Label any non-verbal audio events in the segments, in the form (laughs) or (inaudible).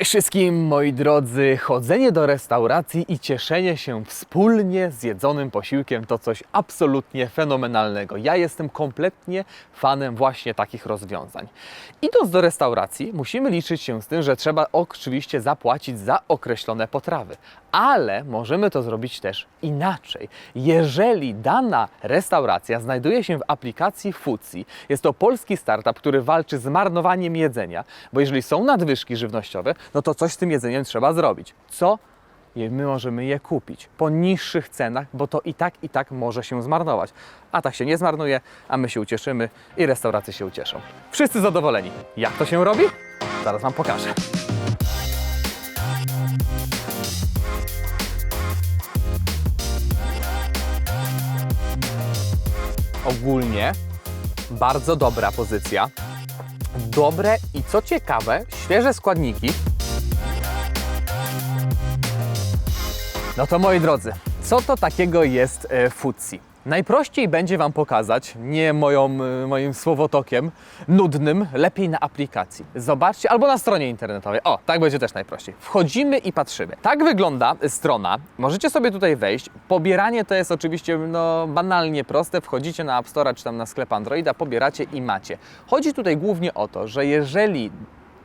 Cześć wszystkim, moi drodzy. Chodzenie do restauracji i cieszenie się wspólnie z jedzonym posiłkiem to coś absolutnie fenomenalnego. Ja jestem kompletnie fanem właśnie takich rozwiązań. Idąc do restauracji, musimy liczyć się z tym, że trzeba oczywiście zapłacić za określone potrawy. Ale możemy to zrobić też inaczej. Jeżeli dana restauracja znajduje się w aplikacji Foodsi, jest to polski startup, który walczy z marnowaniem jedzenia, bo jeżeli są nadwyżki żywnościowe, no to coś z tym jedzeniem trzeba zrobić. Co? My możemy je kupić po niższych cenach, bo to i tak, i tak może się zmarnować. A tak się nie zmarnuje, a my się ucieszymy i restauracje się ucieszą. Wszyscy zadowoleni. Jak to się robi? Zaraz Wam pokażę. Ogólnie bardzo dobra pozycja. Dobre i co ciekawe, świeże składniki. No to moi drodzy, co to takiego jest e, Futsi? Najprościej będzie Wam pokazać, nie moją, e, moim słowotokiem nudnym, lepiej na aplikacji. Zobaczcie, albo na stronie internetowej. O, tak będzie też najprościej. Wchodzimy i patrzymy. Tak wygląda strona. Możecie sobie tutaj wejść. Pobieranie to jest oczywiście no, banalnie proste. Wchodzicie na App Store czy tam na sklep Androida, pobieracie i macie. Chodzi tutaj głównie o to, że jeżeli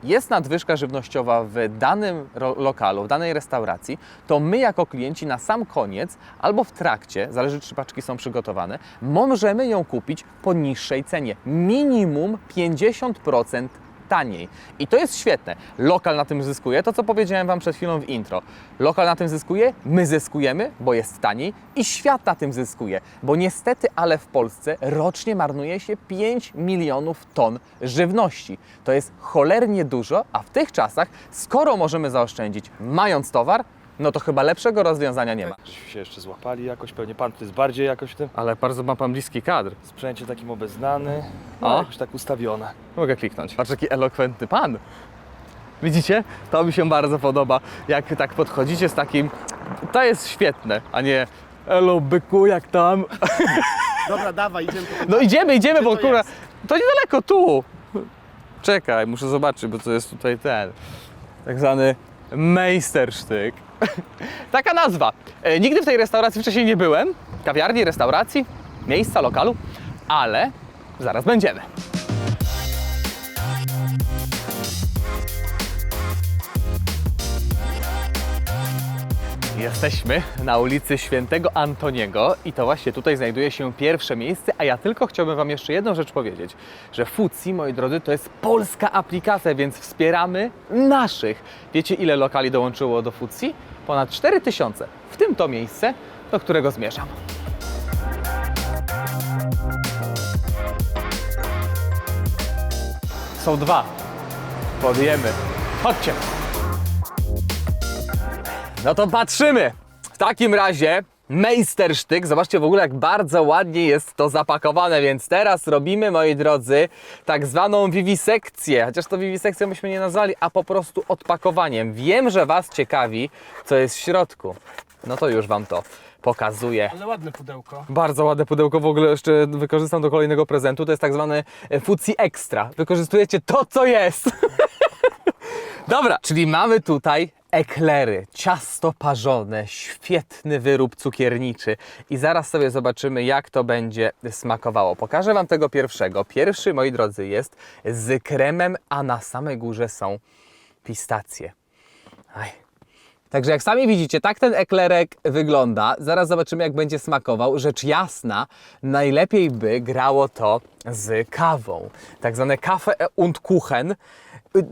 jest nadwyżka żywnościowa w danym lokalu, w danej restauracji, to my jako klienci na sam koniec albo w trakcie, zależy czy paczki są przygotowane, możemy ją kupić po niższej cenie. Minimum 50% taniej. I to jest świetne. Lokal na tym zyskuje, to co powiedziałem Wam przed chwilą w intro. Lokal na tym zyskuje, my zyskujemy, bo jest taniej i świat na tym zyskuje, bo niestety, ale w Polsce rocznie marnuje się 5 milionów ton żywności. To jest cholernie dużo, a w tych czasach, skoro możemy zaoszczędzić mając towar, no to chyba lepszego rozwiązania nie ma. Się jeszcze złapali jakoś, pewnie pan tu jest bardziej jakoś w tym Ale bardzo ma Pan bliski kadr. sprzęcie takim obeznany, O. no, jakoś tak ustawione. Mogę kliknąć. Patrz, jaki elokwentny pan. Widzicie? To mi się bardzo podoba. Jak tak podchodzicie z takim, to jest świetne, a nie elo byku, jak tam. (laughs) Dobra, dawaj, idziemy po No idziemy, idziemy, bo to kurwa, jest? to niedaleko, tu. Czekaj, muszę zobaczyć, bo to jest tutaj ten, tak zwany Meistersztyk. (laughs) Taka nazwa. E, nigdy w tej restauracji wcześniej nie byłem. Kawiarni, restauracji, miejsca, lokalu, ale zaraz będziemy. Jesteśmy na ulicy Świętego Antoniego i to właśnie tutaj znajduje się pierwsze miejsce, a ja tylko chciałbym Wam jeszcze jedną rzecz powiedzieć, że Futsi, moi drodzy, to jest polska aplikacja, więc wspieramy naszych. Wiecie ile lokali dołączyło do Futsi? Ponad 4000, w tym to miejsce, do którego zmierzam. Są dwa. Podjemy. Chodźcie. No to patrzymy. W takim razie Meistersztyk, zobaczcie w ogóle jak bardzo ładnie jest to zapakowane, więc teraz robimy, moi drodzy, tak zwaną wiwisekcję, chociaż to wiwisekcją byśmy nie nazwali, a po prostu odpakowaniem. Wiem, że Was ciekawi, co jest w środku. No to już Wam to pokazuję. Ale ładne pudełko. Bardzo ładne pudełko, w ogóle jeszcze wykorzystam do kolejnego prezentu. To jest tak zwany e, Fuci Extra. Wykorzystujecie to, co jest. (laughs) Dobra, czyli mamy tutaj eklery, ciasto parzone, świetny wyrób cukierniczy i zaraz sobie zobaczymy, jak to będzie smakowało. Pokażę Wam tego pierwszego. Pierwszy, moi drodzy, jest z kremem, a na samej górze są pistacje. Aj. Także jak sami widzicie, tak ten eklerek wygląda. Zaraz zobaczymy, jak będzie smakował. Rzecz jasna, najlepiej by grało to z kawą. Tak zwane Kaffee und Kuchen.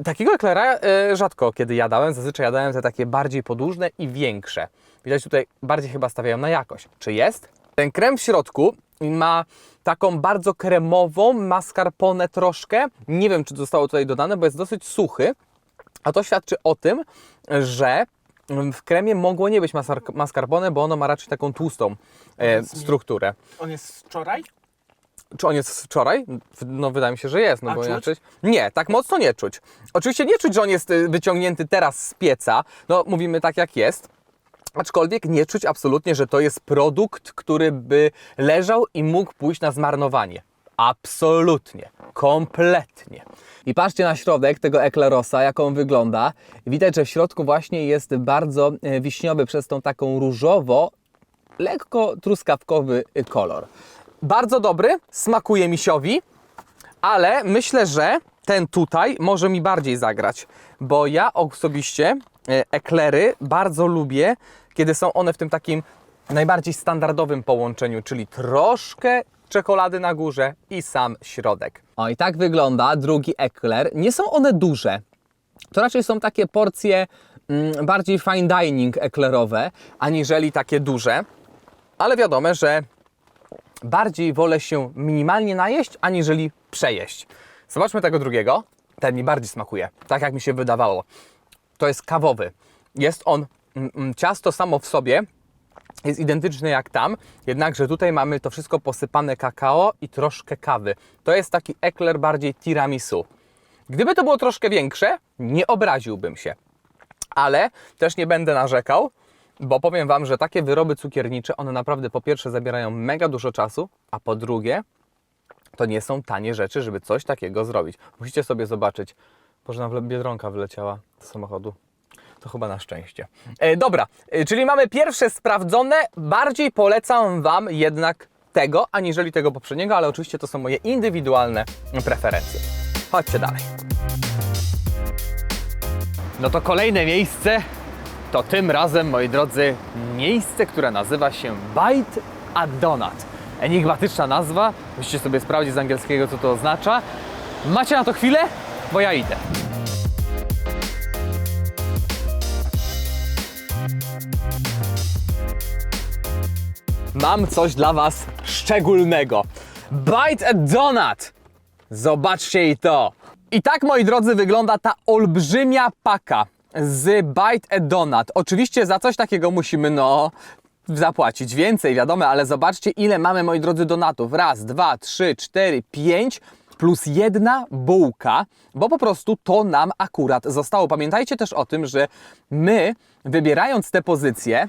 Takiego eklera y, rzadko kiedy jadałem. Zazwyczaj jadałem te takie bardziej podłużne i większe. Widać tutaj bardziej chyba stawiają na jakość. Czy jest? Ten krem w środku ma taką bardzo kremową mascarpone troszkę. Nie wiem, czy zostało tutaj dodane, bo jest dosyć suchy. A to świadczy o tym, że w kremie mogło nie być mascarpone, bo ono ma raczej taką tłustą e, strukturę. On jest wczoraj? Czy on jest z wczoraj? No wydaje mi się, że jest, no A bo czuć? inaczej... Nie, tak mocno nie czuć. Oczywiście nie czuć, że on jest y, wyciągnięty teraz z pieca, no mówimy tak jak jest. Aczkolwiek nie czuć absolutnie, że to jest produkt, który by leżał i mógł pójść na zmarnowanie. Absolutnie, kompletnie. I patrzcie na środek tego eklerosa, jak on wygląda. Widać, że w środku właśnie jest bardzo e, wiśniowy przez tą taką różowo, lekko truskawkowy y, kolor. Bardzo dobry, smakuje misiowi, ale myślę, że ten tutaj może mi bardziej zagrać, bo ja osobiście e, eklery bardzo lubię, kiedy są one w tym takim najbardziej standardowym połączeniu, czyli troszkę czekolady na górze i sam środek. O i tak wygląda drugi ekler. Nie są one duże. To raczej są takie porcje mm, bardziej fine dining eklerowe, aniżeli takie duże. Ale wiadomo, że bardziej wolę się minimalnie najeść, aniżeli przejeść. Zobaczmy tego drugiego. Ten mi bardziej smakuje, tak jak mi się wydawało. To jest kawowy. Jest on, mm, mm, ciasto samo w sobie jest identyczne jak tam, jednakże tutaj mamy to wszystko posypane kakao i troszkę kawy. To jest taki ekler bardziej tiramisu. Gdyby to było troszkę większe, nie obraziłbym się. Ale też nie będę narzekał, bo powiem Wam, że takie wyroby cukiernicze, one naprawdę po pierwsze zabierają mega dużo czasu, a po drugie to nie są tanie rzeczy, żeby coś takiego zrobić. Musicie sobie zobaczyć. Boże, nam biedronka wyleciała z samochodu. To chyba na szczęście. E, dobra, e, czyli mamy pierwsze sprawdzone. Bardziej polecam Wam jednak tego, aniżeli tego poprzedniego, ale oczywiście to są moje indywidualne preferencje. Chodźcie dalej. No to kolejne miejsce to tym razem, moi drodzy, miejsce, które nazywa się Bite a Donut. Enigmatyczna nazwa, musicie sobie sprawdzić z angielskiego, co to oznacza. Macie na to chwilę? Bo ja idę. Mam coś dla Was szczególnego. Bite a Donut! Zobaczcie i to. I tak, moi drodzy, wygląda ta olbrzymia paka z Bite a Donut. Oczywiście za coś takiego musimy, no, zapłacić więcej, wiadomo, ale zobaczcie, ile mamy, moi drodzy, donatów. Raz, dwa, trzy, cztery, pięć plus jedna bułka, bo po prostu to nam akurat zostało. Pamiętajcie też o tym, że my, wybierając te pozycje,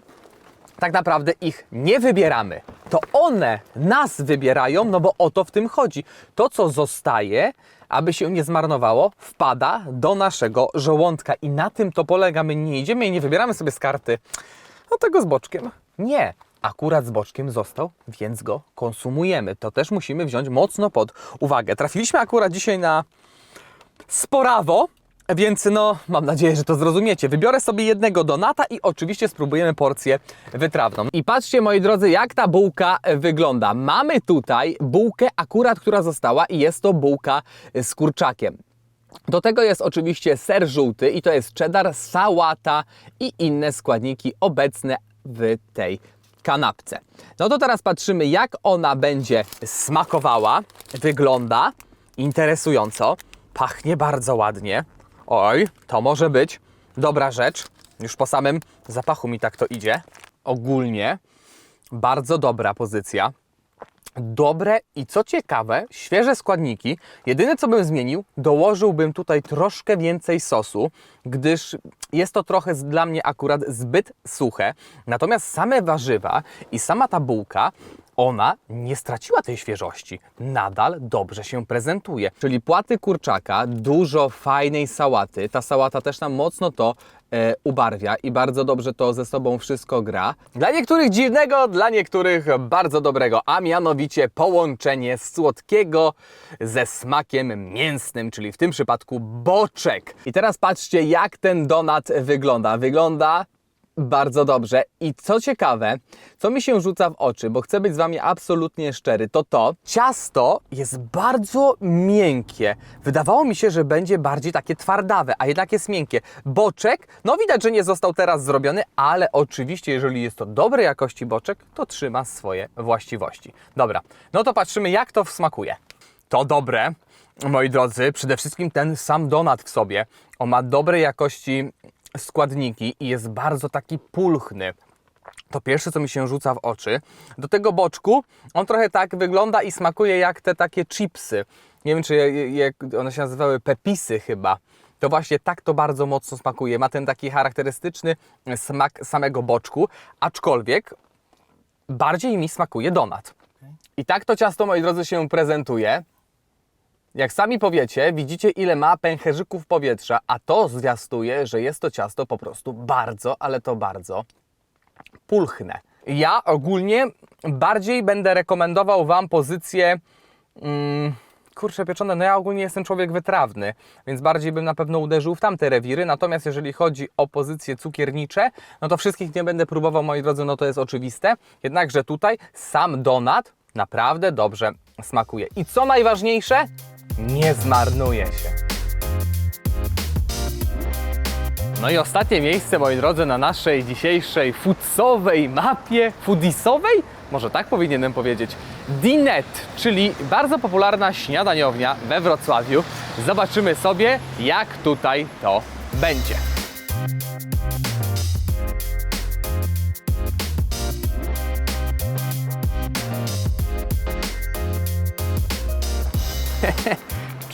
tak naprawdę ich nie wybieramy. To one nas wybierają, no bo o to w tym chodzi. To, co zostaje, aby się nie zmarnowało, wpada do naszego żołądka i na tym to polega. My nie idziemy i nie wybieramy sobie z karty no tego z boczkiem. Nie. Akurat z boczkiem został, więc go konsumujemy. To też musimy wziąć mocno pod uwagę. Trafiliśmy akurat dzisiaj na sporawo, więc no, mam nadzieję, że to zrozumiecie. Wybiorę sobie jednego donata i oczywiście spróbujemy porcję wytrawną. I patrzcie, moi drodzy, jak ta bułka wygląda. Mamy tutaj bułkę akurat, która została i jest to bułka z kurczakiem. Do tego jest oczywiście ser żółty i to jest cheddar, sałata i inne składniki obecne w tej kanapce. No to teraz patrzymy, jak ona będzie smakowała. Wygląda interesująco, pachnie bardzo ładnie. Oj, to może być dobra rzecz. Już po samym zapachu mi tak to idzie. Ogólnie bardzo dobra pozycja dobre i co ciekawe, świeże składniki. Jedyne co bym zmienił, dołożyłbym tutaj troszkę więcej sosu, gdyż jest to trochę dla mnie akurat zbyt suche. Natomiast same warzywa i sama ta bułka, ona nie straciła tej świeżości. Nadal dobrze się prezentuje. Czyli płaty kurczaka, dużo fajnej sałaty. Ta sałata też nam mocno to e, ubarwia i bardzo dobrze to ze sobą wszystko gra. Dla niektórych dziwnego, dla niektórych bardzo dobrego, a mianowicie połączenie słodkiego ze smakiem mięsnym, czyli w tym przypadku boczek. I teraz patrzcie, jak ten donat wygląda. Wygląda bardzo dobrze. I co ciekawe, co mi się rzuca w oczy, bo chcę być z Wami absolutnie szczery, to to, ciasto jest bardzo miękkie. Wydawało mi się, że będzie bardziej takie twardawe, a jednak jest miękkie. Boczek, no widać, że nie został teraz zrobiony, ale oczywiście, jeżeli jest to dobrej jakości boczek, to trzyma swoje właściwości. Dobra, no to patrzymy, jak to smakuje. To dobre, moi drodzy, przede wszystkim ten sam donat w sobie. On ma dobrej jakości składniki i jest bardzo taki pulchny. To pierwsze, co mi się rzuca w oczy. Do tego boczku on trochę tak wygląda i smakuje jak te takie chipsy. Nie wiem, czy je- jak one się nazywały pepisy chyba. To właśnie tak to bardzo mocno smakuje. Ma ten taki charakterystyczny smak samego boczku, aczkolwiek bardziej mi smakuje donat. I tak to ciasto, moi drodzy, się prezentuje. Jak sami powiecie, widzicie ile ma pęcherzyków powietrza, a to zwiastuje, że jest to ciasto po prostu bardzo, ale to bardzo pulchne. Ja ogólnie bardziej będę rekomendował Wam pozycję. Mm, kurczę pieczone, no ja ogólnie jestem człowiek wytrawny, więc bardziej bym na pewno uderzył w tamte rewiry. Natomiast jeżeli chodzi o pozycje cukiernicze, no to wszystkich nie będę próbował, moi drodzy, no to jest oczywiste. Jednakże tutaj sam donat naprawdę dobrze smakuje. I co najważniejsze, nie zmarnuje się. No i ostatnie miejsce, moi drodzy, na naszej dzisiejszej foodsowej mapie, foodisowej? Może tak powinienem powiedzieć. Dinet, czyli bardzo popularna śniadaniownia we Wrocławiu. Zobaczymy sobie, jak tutaj to będzie.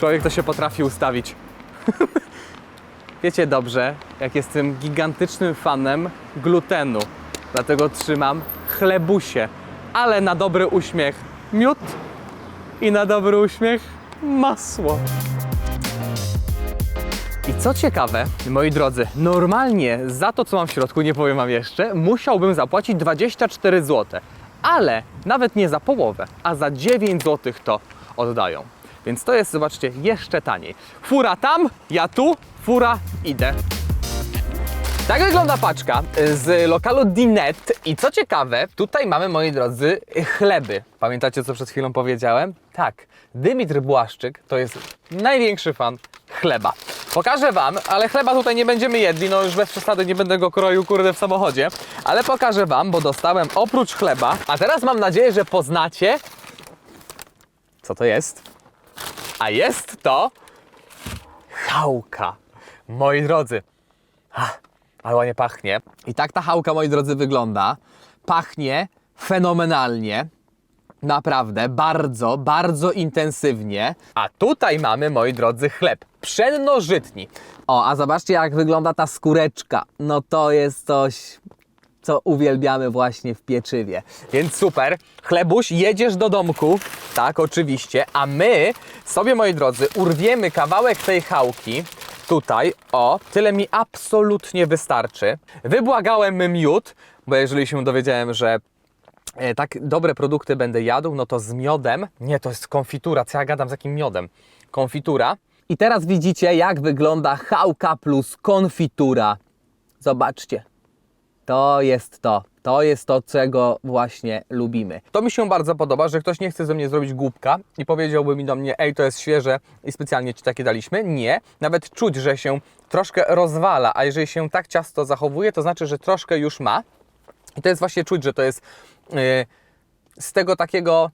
Człowiek to się potrafi ustawić. (laughs) Wiecie dobrze, jak jestem gigantycznym fanem glutenu. Dlatego trzymam chlebusie. Ale na dobry uśmiech miód i na dobry uśmiech masło. I co ciekawe, moi drodzy, normalnie za to, co mam w środku, nie powiem wam jeszcze, musiałbym zapłacić 24 zł. Ale nawet nie za połowę, a za 9 zł to oddają. Więc to jest, zobaczcie, jeszcze taniej. Fura tam, ja tu, fura idę. Tak wygląda paczka z lokalu Dinet i co ciekawe, tutaj mamy, moi drodzy, chleby. Pamiętacie, co przed chwilą powiedziałem? Tak, Dymitr Błaszczyk to jest największy fan chleba. Pokażę Wam, ale chleba tutaj nie będziemy jedli, no już bez przesady nie będę go kroił, kurde, w samochodzie. Ale pokażę Wam, bo dostałem oprócz chleba, a teraz mam nadzieję, że poznacie, co to jest. A jest to chałka. Moi drodzy, Ach, ale ładnie pachnie. I tak ta chałka, moi drodzy, wygląda. Pachnie fenomenalnie. Naprawdę, bardzo, bardzo intensywnie. A tutaj mamy, moi drodzy, chleb pszennożytni. O, a zobaczcie, jak wygląda ta skóreczka. No to jest coś, co uwielbiamy właśnie w pieczywie. Więc super. Chlebuś, jedziesz do domku. Tak, oczywiście. A my sobie, moi drodzy, urwiemy kawałek tej chałki. Tutaj, o, tyle mi absolutnie wystarczy. Wybłagałem miód, bo jeżeli się dowiedziałem, że e, tak dobre produkty będę jadł, no to z miodem. Nie, to jest konfitura. Co ja gadam z jakim miodem? Konfitura. I teraz widzicie, jak wygląda chałka plus konfitura. Zobaczcie. To jest to. To jest to, czego właśnie lubimy. To mi się bardzo podoba, że ktoś nie chce ze mnie zrobić głupka i powiedziałby mi do mnie, ej, to jest świeże i specjalnie Ci takie daliśmy. Nie. Nawet czuć, że się troszkę rozwala, a jeżeli się tak ciasto zachowuje, to znaczy, że troszkę już ma. I to jest właśnie czuć, że to jest yy, z tego takiego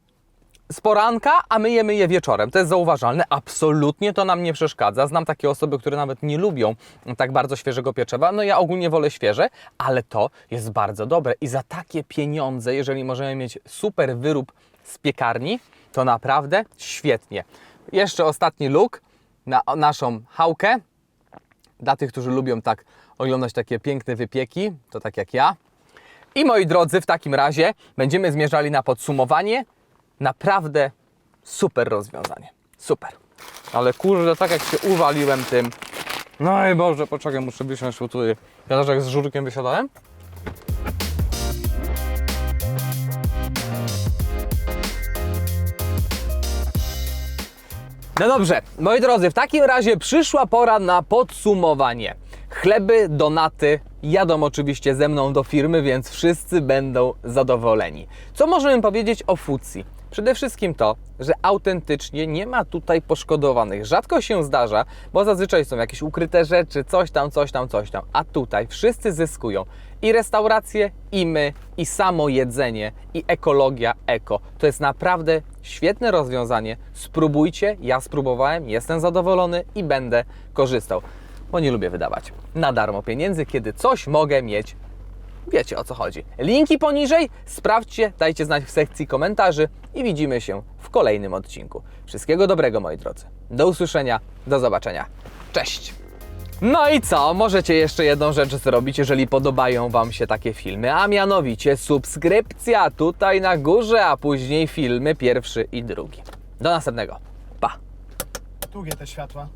z poranka, a my jemy je wieczorem. To jest zauważalne. Absolutnie to nam nie przeszkadza. Znam takie osoby, które nawet nie lubią tak bardzo świeżego pieczywa. No ja ogólnie wolę świeże, ale to jest bardzo dobre. I za takie pieniądze, jeżeli możemy mieć super wyrób z piekarni, to naprawdę świetnie. Jeszcze ostatni look na naszą chałkę. Dla tych, którzy lubią tak oglądać takie piękne wypieki, to tak jak ja. I moi drodzy, w takim razie będziemy zmierzali na podsumowanie. Naprawdę super rozwiązanie. Super. Ale kurde, tak jak się uwaliłem tym. No i Boże, poczekaj, muszę wysiąść, bo tutaj. Ja też jak z żurkiem wysiadałem. No dobrze, moi drodzy, w takim razie przyszła pora na podsumowanie. Chleby, donaty jadą oczywiście ze mną do firmy, więc wszyscy będą zadowoleni. Co możemy powiedzieć o Fucji? Przede wszystkim to, że autentycznie nie ma tutaj poszkodowanych. Rzadko się zdarza, bo zazwyczaj są jakieś ukryte rzeczy, coś tam, coś tam, coś tam. A tutaj wszyscy zyskują. I restauracje, i my, i samo jedzenie, i ekologia eko. To jest naprawdę świetne rozwiązanie. Spróbujcie, ja spróbowałem, jestem zadowolony i będę korzystał. Bo nie lubię wydawać na darmo pieniędzy, kiedy coś mogę mieć Wiecie o co chodzi. Linki poniżej, sprawdźcie, dajcie znać w sekcji komentarzy i widzimy się w kolejnym odcinku. Wszystkiego dobrego moi drodzy. Do usłyszenia, do zobaczenia. Cześć! No i co? Możecie jeszcze jedną rzecz zrobić, jeżeli podobają Wam się takie filmy, a mianowicie subskrypcja tutaj na górze, a później filmy pierwszy i drugi. Do następnego. Pa! Długie te światła.